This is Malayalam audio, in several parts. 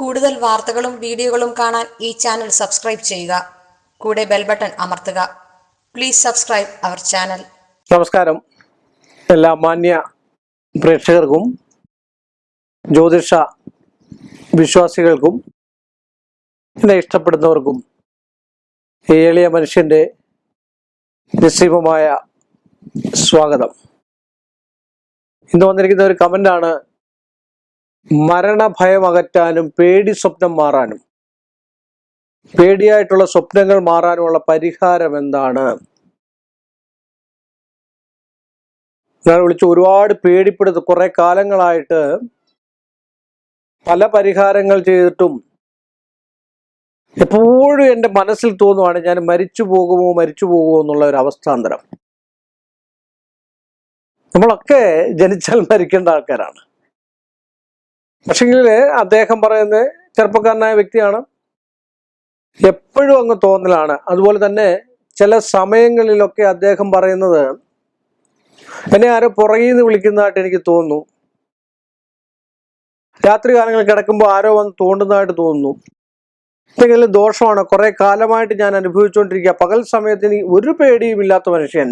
കൂടുതൽ വാർത്തകളും വീഡിയോകളും കാണാൻ ഈ ചാനൽ സബ്സ്ക്രൈബ് ചെയ്യുക. കൂടെ ബെൽ ബട്ടൺ അമർത്തുക. Please subscribe our channel. നമസ്കാരം. എല്ലാ മാന്യ പ്രേക്ഷകർക്കും ജ്യോതിഷ വിശ്വാസികൾക്കും എന്നെ ഇഷ്ടപ്പെടുന്നവർക്കും ഈ എളിയ മനുഷ്യന്റെ നിസ്സീമമായ സ്വാഗതം. ഇന്ന് വന്നിരിക്കുന്ന ഒരു കമന്റാണ് മരണഭയം അകറ്റാനും പേടി സ്വപ്നം മാറാനും. പേടിയായിട്ടുള്ള സ്വപ്നങ്ങൾ മാറാനുമുള്ള പരിഹാരം എന്താണ്? ഞാൻ വിളിച്ച് ഒരുപാട് പേടിപ്പെടുത്ത് കുറെ കാലങ്ങളായിട്ട് പല പരിഹാരങ്ങൾ ചെയ്തിട്ടും എപ്പോഴും എന്റെ മനസ്സിൽ തോന്നുവാണ് ഞാൻ മരിച്ചു പോകുമോ മരിച്ചു പോകുമോ എന്നുള്ള ഒരു അവസ്ഥാന്തരം. നമ്മളൊക്കെ ജനിച്ചാൽ മരിക്കേണ്ട ആൾക്കാരാണ്. പക്ഷെങ്കിൽ അദ്ദേഹം പറയുന്നത് ചെറുപ്പക്കാരനായ വ്യക്തിയാണ്. എപ്പോഴും അങ്ങ് തോന്നലാണ്. അതുപോലെ തന്നെ ചില സമയങ്ങളിലൊക്കെ അദ്ദേഹം പറയുന്നത് എന്നെ ആരോ പുറകിൽ നിന്ന് വിളിക്കുന്നതായിട്ട് എനിക്ക് തോന്നുന്നു. രാത്രി കാലങ്ങളിൽ കിടക്കുമ്പോൾ ആരോ വന്ന് തോണ്ടുന്നതായിട്ട് തോന്നുന്നു. എന്തെങ്കിലും ദോഷമാണ്. കുറെ കാലമായിട്ട് ഞാൻ അനുഭവിച്ചുകൊണ്ടിരിക്കുക. പകൽ സമയത്ത് എനിക്ക് ഒരു പേടിയും ഇല്ലാത്ത മനുഷ്യൻ.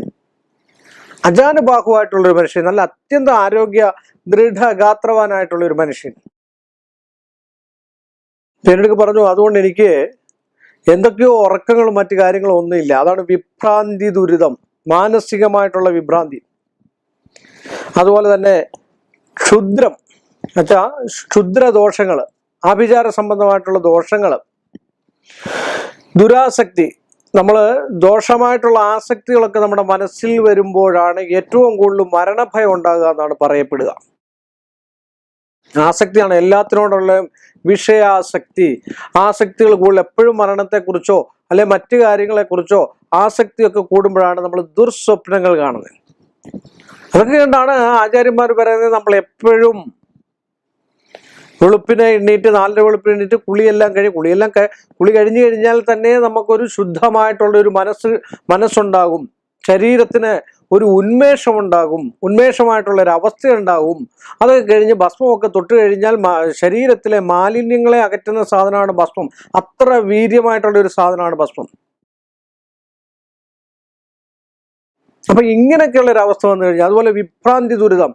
അജാനുബാഹുവായിട്ടുള്ള ഒരു മനുഷ്യൻ നല്ല അത്യന്തം ആരോഗ്യ ദൃഢഗാത്രവാനായിട്ടുള്ള ഒരു മനുഷ്യൻ. എന്നോട് പറഞ്ഞു അതുകൊണ്ട് എനിക്ക് എന്തൊക്കെയോ ഉറക്കങ്ങളും മറ്റു കാര്യങ്ങളും ഒന്നുമില്ല. അതാണ് വിഭ്രാന്തി ദുരിതം മാനസികമായിട്ടുള്ള വിഭ്രാന്തി. അതുപോലെ തന്നെ ക്ഷുദ്രം എന്നുവെച്ചാ ക്ഷുദ്ര ദോഷങ്ങൾ ആഭിചാര സംബന്ധമായിട്ടുള്ള ദോഷങ്ങൾ ദുരാസക്തി നമ്മൾ ദോഷമായിട്ടുള്ള ആസക്തികളൊക്കെ നമ്മുടെ മനസ്സിൽ വരുമ്പോഴാണ് ഏറ്റവും കൂടുതൽ മരണഭയം ഉണ്ടാകുക എന്നാണ് പറയപ്പെടുക. ആസക്തിയാണ് എല്ലാത്തിനോടുള്ള വിഷയാസക്തി. ആസക്തികൾ കൂടുതൽ എപ്പോഴും മരണത്തെക്കുറിച്ചോ അല്ലെ മറ്റു കാര്യങ്ങളെക്കുറിച്ചോ ആസക്തിയൊക്കെ കൂടുമ്പോഴാണ് നമ്മൾ ദുർസ്വപ്നങ്ങൾ കാണുന്നത്. അതൊക്കെ കൊണ്ടാണ് ആചാര്യന്മാർ പറയുന്നത് നമ്മൾ എപ്പോഴും വെളുപ്പിനെ എണ്ണീറ്റ് നാലര വെളുപ്പിന് എണ്ണീറ്റ് കുളിയെല്ലാം കഴിഞ്ഞ് കുളിയെല്ലാം കുളി കഴിഞ്ഞു കഴിഞ്ഞാൽ തന്നെ നമുക്കൊരു ശുദ്ധമായിട്ടുള്ള ഒരു മനസ്സ് മനസ്സുണ്ടാകും. ശരീരത്തിന് ഒരു ഉന്മേഷം ഉണ്ടാകും ഉന്മേഷമായിട്ടുള്ള ഒരു അവസ്ഥ ഉണ്ടാകും അതൊക്കെ കഴിഞ്ഞ് ഭസ്മമൊക്കെ തൊട്ട് കഴിഞ്ഞാൽ ശരീരത്തിലെ മാലിന്യങ്ങളെ അകറ്റുന്ന സാധനമാണ് ഭസ്മം. അത്ര വീര്യമായിട്ടുള്ള ഒരു സാധനമാണ് ഭസ്മം. അപ്പൊ ഇങ്ങനെയൊക്കെയുള്ള ഒരു അവസ്ഥ വന്നു കഴിഞ്ഞാൽ അതുപോലെ വിഭ്രാന്തി ദുരിതം.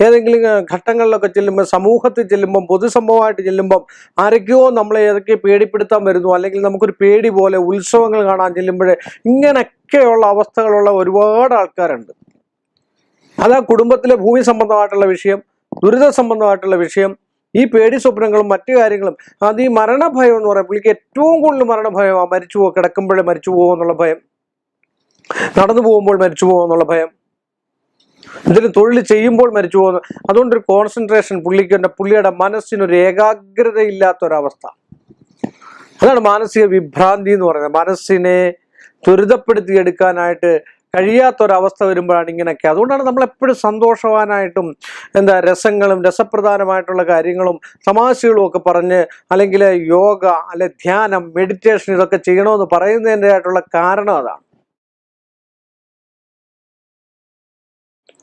ഏതെങ്കിലും ഘട്ടങ്ങളിലൊക്കെ ചെല്ലുമ്പോൾ സമൂഹത്തിൽ ചെല്ലുമ്പം പൊതുസംഭവമായിട്ട് ചെല്ലുമ്പം ആരൊക്കെയോ നമ്മളെ ഏതൊക്കെ പേടിപ്പെടുത്താൻ വരുന്നു അല്ലെങ്കിൽ നമുക്കൊരു പേടി പോലെ ഉത്സവങ്ങൾ കാണാൻ ചെല്ലുമ്പോഴേ ഇങ്ങനെയൊക്കെയുള്ള അവസ്ഥകളുള്ള ഒരുപാട് ആൾക്കാരുണ്ട്. അത് ആ കുടുംബത്തിലെ ഭൂമി സംബന്ധമായിട്ടുള്ള വിഷയം ദുരിത സംബന്ധമായിട്ടുള്ള വിഷയം ഈ പേടി സ്വപ്നങ്ങളും മറ്റു കാര്യങ്ങളും. അത് ഈ മരണഭയം എന്ന് പറയാം പുള്ളിക്ക് ഏറ്റവും കൂടുതൽ മരണഭയമാണ് മരിച്ചു പോകും കിടക്കുമ്പോഴേ മരിച്ചു പോകുമെന്നുള്ള ഭയം നടന്നു പോകുമ്പോൾ മരിച്ചു പോകുമെന്നുള്ള ഭയം. എന്തെങ്കിലും തൊഴിൽ ചെയ്യുമ്പോൾ മരിച്ചു പോകുന്നു അതുകൊണ്ടൊരു കോൺസെൻട്രേഷൻ പുള്ളിക്ക് പുള്ളിയുടെ മനസ്സിനൊരു ഏകാഗ്രതയില്ലാത്ത ഒരവസ്ഥ അതാണ് മാനസിക വിഭ്രാന്തി എന്ന് പറയുന്നത്. മനസ്സിനെ ത്വരിതപ്പെടുത്തിയെടുക്കാനായിട്ട് കഴിയാത്തൊരവസ്ഥ വരുമ്പോഴാണ് ഇങ്ങനെയൊക്കെ. അതുകൊണ്ടാണ് നമ്മൾ എപ്പോഴും സന്തോഷവാനായിട്ടും എന്താ രസങ്ങളും രസപ്രധാനമായിട്ടുള്ള കാര്യങ്ങളും തമാശകളും ഒക്കെ പറഞ്ഞ് അല്ലെങ്കിൽ യോഗ അല്ലെ ധ്യാനം മെഡിറ്റേഷൻ ഇതൊക്കെ ചെയ്യണമെന്ന് പറയുന്നതിന്റെ ആയിട്ടുള്ള കാരണം അതാണ്.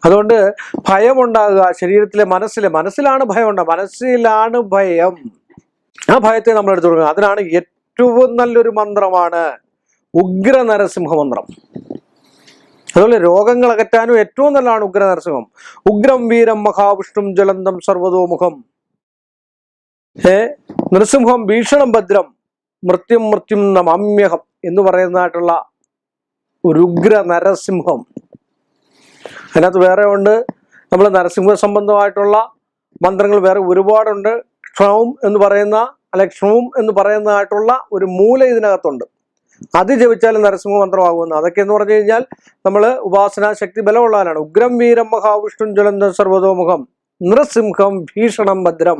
അതുകൊണ്ട് ഭയമുണ്ടാകുക ശരീരത്തിലെ മനസ്സിലെ മനസ്സിലാണ് ഭയം ഉണ്ടാകുക മനസ്സിലാണ് ഭയം. ആ ഭയത്തെ നമ്മൾ എടുത്തു കൊടുക്കുക. അതിനാണ് ഏറ്റവും നല്ലൊരു മന്ത്രമാണ് ഉഗ്ര നരസിംഹ മന്ത്രം അതുപോലെ രോഗങ്ങൾ അകറ്റാനും ഏറ്റവും നല്ലതാണ് ഉഗ്ര നരസിംഹം ഉഗ്രം വീരം മഹാവിഷ്ണും ജലന്തം സർവതോമുഖം. ഏ? നൃസിംഹം ഭീഷണം ഭദ്രം മൃത്യും മൃത്യും നമാമ്യഹം എന്ന് പറയുന്നതായിട്ടുള്ള ഒരു ഉഗ്ര നരസിംഹം അതിനകത്ത് വേറെ ഉണ്ട്. നമ്മൾ നരസിംഹ സംബന്ധമായിട്ടുള്ള മന്ത്രങ്ങൾ വേറെ ഒരുപാടുണ്ട്. ക്ഷവും എന്ന് പറയുന്ന അല്ലെ ക്ഷവും എന്ന് പറയുന്നതായിട്ടുള്ള ഒരു മൂല ഇതിനകത്തുണ്ട്. അത് ജപിച്ചാൽ നരസിംഹ മന്ത്രമാകുമെന്ന്. അതൊക്കെ എന്ന് പറഞ്ഞു കഴിഞ്ഞാൽ നമ്മൾ ഉപാസനാ ശക്തി ബലമുള്ളവരാണ്. ഉഗ്രം വീരം മഹാവിഷ്ണു ജ്വലന്ത സർവതോമുഖം നൃസിംഹം ഭീഷണം ഭദ്രം.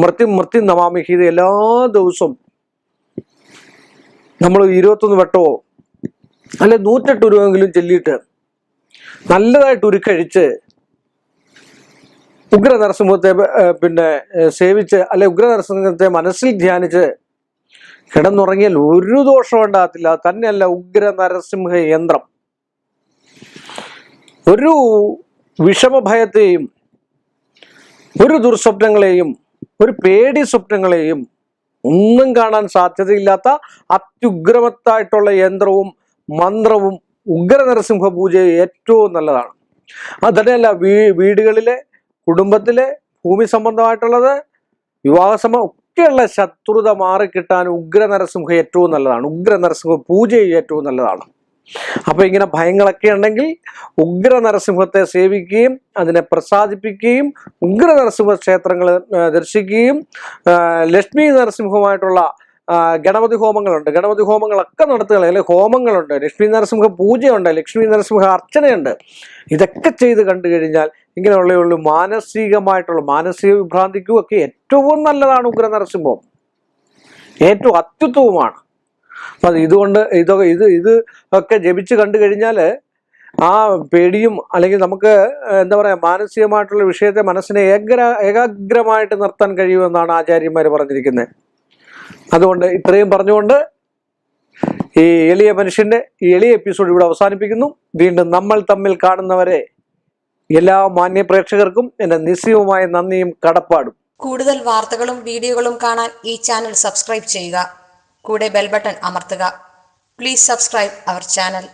മൃത്യു മൃത്യു നമാമിഹി എല്ലാ ദിവസവും നമ്മൾ ഇരുപത്തൊന്ന് വട്ടോ അല്ലെ നൂറ്റെട്ട് രൂപയെങ്കിലും ചൊല്ലിയിട്ട് നല്ലതായിട്ട് ഉരുക്കഴിച്ച് ഉഗ്ര നരസിംഹത്തെ പിന്നെ സേവിച്ച് അല്ലെ ഉഗ്ര നരസിംഹത്തെ മനസ്സിൽ ധ്യാനിച്ച് കിടന്നുറങ്ങിയാൽ ഒരു ദോഷം ഉണ്ടാകത്തില്ല. തന്നെയല്ല ഉഗ്ര നരസിംഹ യന്ത്രം. ഒരു വിഷമഭയത്തെയും ഒരു ദുർസ്വപ്നങ്ങളെയും ഒരു പേടി സ്വപ്നങ്ങളെയും ഒന്നും കാണാൻ സാധ്യതയില്ലാത്ത അത്യുഗ്രമത്തായിട്ടുള്ള യന്ത്രവും മന്ത്രവും ഉഗ്ര നരസിംഹ പൂജ ഏറ്റവും നല്ലതാണ്. അത് തന്നെയല്ല വീ വീടുകളിലെ കുടുംബത്തിലെ ഭൂമി സംബന്ധമായിട്ടുള്ളത് വിവാഹ സംബന്ധം ഒക്കെയുള്ള ശത്രുത മാറിക്കിട്ടാൻ ഉഗ്ര നരസിംഹ ഏറ്റവും നല്ലതാണ്. ഉഗ്ര നരസിംഹ പൂജ ഏറ്റവും നല്ലതാണ്. അപ്പൊ ഇങ്ങനെ ഭയങ്ങളൊക്കെ ഉണ്ടെങ്കിൽ ഉഗ്ര നരസിംഹത്തെ സേവിക്കുകയും അതിനെ പ്രസാദിപ്പിക്കുകയും ഉഗ്ര നരസിംഹ ക്ഷേത്രങ്ങൾ ദർശിക്കുകയും ലക്ഷ്മി നരസിംഹമായിട്ടുള്ള ഗണപതി ഹോമങ്ങളുണ്ട്. ഗണപതി ഹോമങ്ങളൊക്കെ നടത്തുക അല്ലെങ്കിൽ ഹോമങ്ങളുണ്ട്. ലക്ഷ്മി നരസിംഹ പൂജയുണ്ട്. ലക്ഷ്മി നരസിംഹ അർച്ചനയുണ്ട്. ഇതൊക്കെ ചെയ്ത് കണ്ടു കഴിഞ്ഞാൽ ഇങ്ങനെയുള്ള മാനസികമായിട്ടുള്ള മാനസിക വിഭ്രാന്തിക്കും ഒക്കെ ഏറ്റവും നല്ലതാണ് ഉഗ്ര നരസിംഹം. ഏറ്റവും അത്യുത്വവുമാണ് അപ്പം ഇതുകൊണ്ട് ഇതൊക്കെ ഇത് ഇത് ഒക്കെ ജപിച്ച് കണ്ടു കഴിഞ്ഞാൽ ആ പേടിയും അല്ലെങ്കിൽ നമുക്ക് എന്താ പറയുക മാനസികമായിട്ടുള്ള വിഷയത്തെ മനസ്സിനെ ഏഗ്ര ഏകാഗ്രമായിട്ട് നിർത്താൻ കഴിയുമെന്നാണ് ആചാര്യന്മാർ പറഞ്ഞിരിക്കുന്നത് അതുകൊണ്ട് ഇത്രയും പറഞ്ഞുകൊണ്ട് ഈ എളിയ മനുഷ്യന്റെ ഈ എളിയ എപ്പിസോഡ് ഇവിടെ അവസാനിപ്പിക്കുന്നു. വീണ്ടും നമ്മൾ തമ്മിൽ കാണുന്നവരെ എല്ലാ മാന്യ പ്രേക്ഷകർക്കും എന്റെ നിസ്സീയമായ നന്ദിയും കടപ്പാടും. കൂടുതൽ വാർത്തകളും വീഡിയോകളും കാണാൻ ഈ ചാനൽ സബ്സ്ക്രൈബ് ചെയ്യുക. കൂടെ ബെൽബട്ടൺ അമർത്തുക. Please subscribe our channel